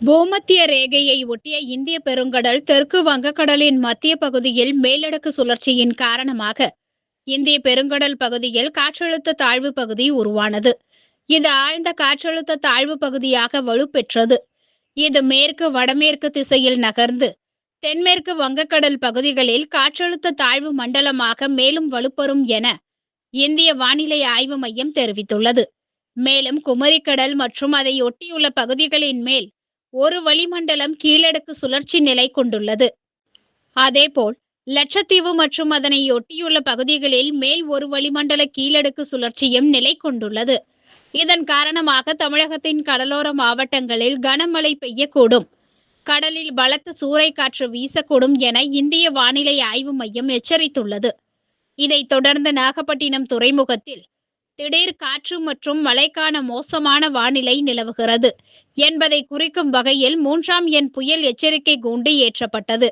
பூமத்திய ரேகையை ஒட்டிய இந்திய பெருங்கடல் தெற்கு வங்கக்கடலின் மத்திய பகுதியில் மேலடுக்கு சுழற்சியின் காரணமாக இந்திய பெருங்கடல் பகுதியில் காற்றழுத்த தாழ்வு பகுதி உருவானது. இது ஆழ்ந்த காற்றழுத்த தாழ்வு பகுதியாக வலுப்பெற்றது. இது மேற்கு வடமேற்கு திசையில் நகர்ந்து தென்மேற்கு வங்கக்கடல் பகுதிகளில் காற்றழுத்த தாழ்வு மண்டலமாக மேலும் வலுப்பெறும் என இந்திய வானிலை ஆய்வு மையம் தெரிவித்துள்ளது. மேலும் குமரிக்கடல் மற்றும் அதை ஒட்டியுள்ள பகுதிகளின் மேல் ஒரு வளிமண்டலம் கீழடுக்கு சுழற்சி நிலை கொண்டுள்ளது. அதேபோல் லட்சத்தீவு மற்றும் அதனை ஒட்டியுள்ள பகுதிகளில் மேல் ஒரு வளிமண்டல கீழடுக்கு சுழற்சியும் நிலை கொண்டுள்ளது. இதன் காரணமாக தமிழகத்தின் கடலோர மாவட்டங்களில் கனமழை பெய்யக்கூடும். கடலில் பலத்த சூறைக்காற்று வீசக்கூடும் என இந்திய வானிலை ஆய்வு மையம் எச்சரித்துள்ளது. இதைத் தொடர்ந்து நாகப்பட்டினம் துறைமுகத்தில் திடீர் காற்று மற்றும் மழைக்கான மோசமான வானிலை நிலவுகிறது. என்பதை குறிக்கும் வகையில் மூன்றாம் எண் புயல் எச்சரிக்கை கூண்டு ஏற்றப்பட்டது.